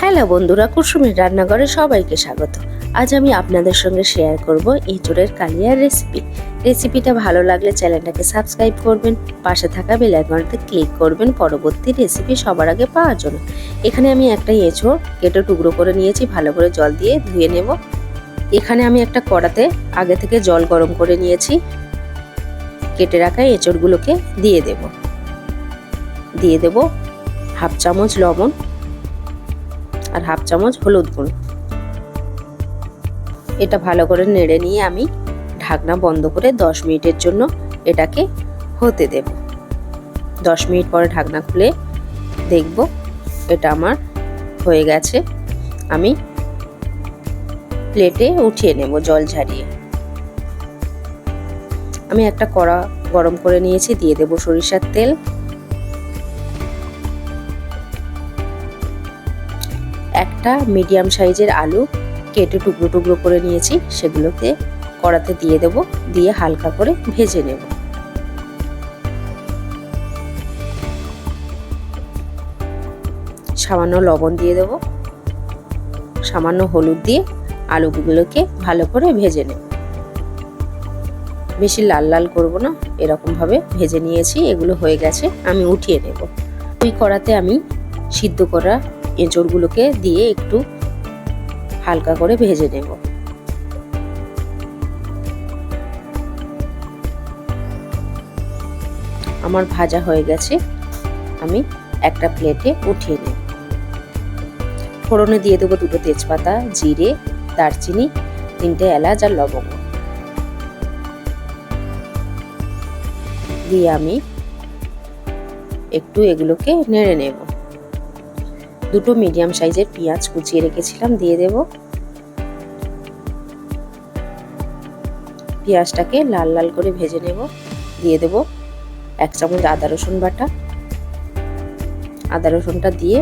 Hello বন্ধুরা, কুসুমের রান্নাঘরে সবাইকে স্বাগত। আজ আমি আপনাদের সঙ্গে শেয়ার করব এঁচড়ের কালিয়ার রেসিপি রেসিপিটা ভালো লাগলে চ্যানেলটাকে সাবস্ক্রাইব করবেন, পাশে থাকা বেল ক্লিক করবেন, পরবর্তী রেসিপি সবার আগে পাওয়ার জন্য। এখানে আমি একটা এঁচড় কেটে টুকরো করে নিয়েছি, ভালো করে জল দিয়ে ধুয়ে নেব। এখানে আমি একটা কড়াতে আগে থেকে জল গরম করে নিয়েছি। কেটে রাখা এঁচড়গুলোকে দিয়ে দেব। দিয়ে দেব হাফ চামচ লবণ আর হাফ চামচ হলুদ গুঁড়ো। এটা ভালো করে নেড়ে নিয়ে আমি ঢাকনা বন্ধ করে দশ মিনিটের জন্য এটাকে হতে দেব। দশ মিনিট পরে ঢাকনা খুলে দেখব এটা আমার হয়ে গেছে। আমি প্লেটে উঠিয়ে নেব জল ঝারিয়ে। আমি একটা কড়া গরম করে নিয়েছি, দিয়ে দেব সরিষার তেল। একটা মিডিয়াম সাইজের আলু কেটে টুকরো টুকরো করে নিয়েছি, সেগুলোকে কড়াতে দিয়ে দেব, দিয়ে হালকা করে ভেজে নেব। সামান্য লবণ দিয়ে দেব। সামান্য হলুদ দিয়ে আলুগুলোকে ভালো করে ভেজে নেব। বেশি লাল লাল করব না, এরকমভাবে ভেজে নিয়েছি, এগুলো হয়ে গেছে, আমি উঠিয়ে নেব। ওই কড়াতে আমি সিদ্ধ করা এঁচড়গুলোকে দিয়ে একটু হালকা করে ভেজে নেব। আমার ভাজা হয়ে গেছে, আমি একটা প্লেটে উঠিয়ে নেব। ফোড়নে দিয়ে দেবো দুটো তেজপাতা, জিরে, দারচিনি, তিনটে এলাচ আর লবঙ্গ। দিয়ে আমি একটু এগুলোকে নেড়ে নেব। দুটো মিডিয়াম সাইজের পেঁয়াজ কুচিয়ে রেখেছিলাম, দিয়ে দেব। পেঁয়াজটাকে লাল লাল করে ভেজে নেব, দিয়ে দেব এক চামচ আদা রসুন বাটা। আদা রসুনটা দিয়ে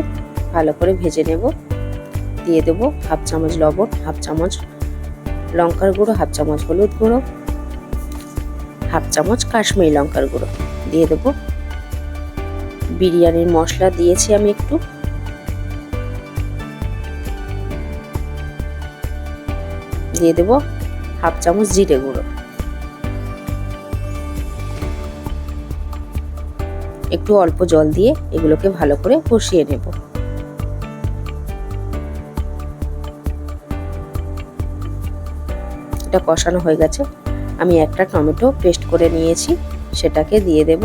ভালো করে ভেজে নেব, দিয়ে দেব হাফ চামচ লবণ, হাফ চামচ লঙ্কার গুঁড়ো, হাফ চামচ হলুদ গুঁড়ো, হাফ চামচ কাশ্মীরি লঙ্কার গুঁড়ো। দিয়ে দেব বিরিয়ানির মশলা দিয়েছি আমি একটু। দিয়ে দেব হাফ চামচ জিরে গুঁড়ো। একটু অল্প জল দিয়ে এগুলোকে ভালো করে কষিয়ে নেব। এটা কষানো হয়ে গেছে। আমি একটা টমেটো পেস্ট করে নিয়েছি, সেটাকে দিয়ে দেব।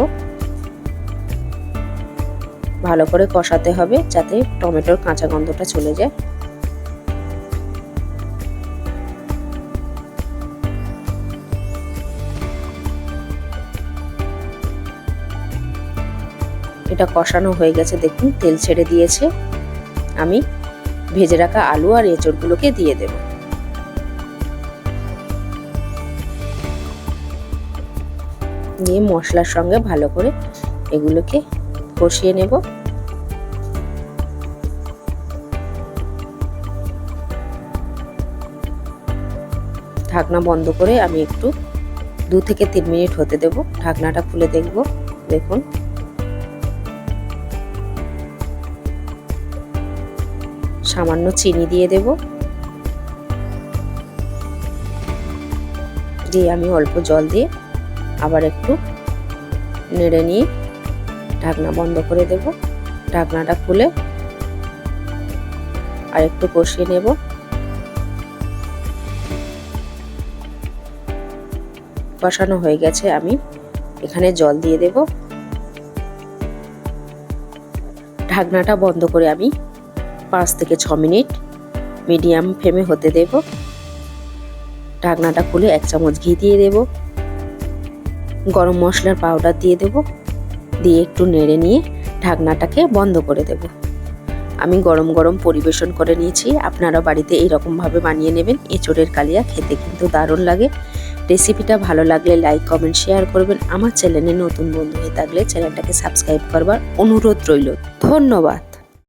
ভালো করে কষাতে হবে যাতে টমেটোর কাঁচা গন্ধটা চলে যায়। এটা কষানো হয়ে গেছে, দেখুন, তেল ছেড়ে দিয়েছে। আমি ভেজে রাখা আলু আর এঁচড়গুলোকে দিয়ে দেব। দিয়ে মশলার সঙ্গে ভালো করে এগুলোকে কষিয়ে নেব। ঢাকনা বন্ধ করে আমি একটু দু থেকে তিন মিনিট হতে দেব। ঢাকনাটা খুলে দেখব। দেখুন সামান্য চিনি দিয়ে দেব। দিয়ে আমি অল্প জল দিয়ে আবার একটু নেড়ে নিয়ে ঢাকনা বন্ধ করে দেব। ঢাকনাটা খুলে আর একটু কষিয়ে নেব। কষানো হয়ে গেছে, আমি এখানে জল দিয়ে দেব। ঢাকনাটা বন্ধ করে আমি পাঁচ থেকে ছ মিনিট মিডিয়াম ফ্লেমে হতে দেব। ঢাকনাটা খুলে এক চামচ ঘি দিয়ে দেব। গরম মশলার পাউডার দিয়ে দেব। দিয়ে একটু নেড়ে নিয়ে ঢাকনাটাকে বন্ধ করে দেব। আমি গরম গরম পরিবেশন করে নিয়েছি। আপনারা বাড়িতে এইরকমভাবে বানিয়ে নেবেন। এঁচড়ের কালিয়া খেতে কিন্তু দারুণ লাগে। রেসিপিটা ভালো লাগলে লাইক কমেন্ট শেয়ার করবেন। আমার চ্যানেলে নতুন বন্ধু হয়ে থাকলে চ্যানেলটাকে সাবস্ক্রাইব করবার অনুরোধ রইল। ধন্যবাদ।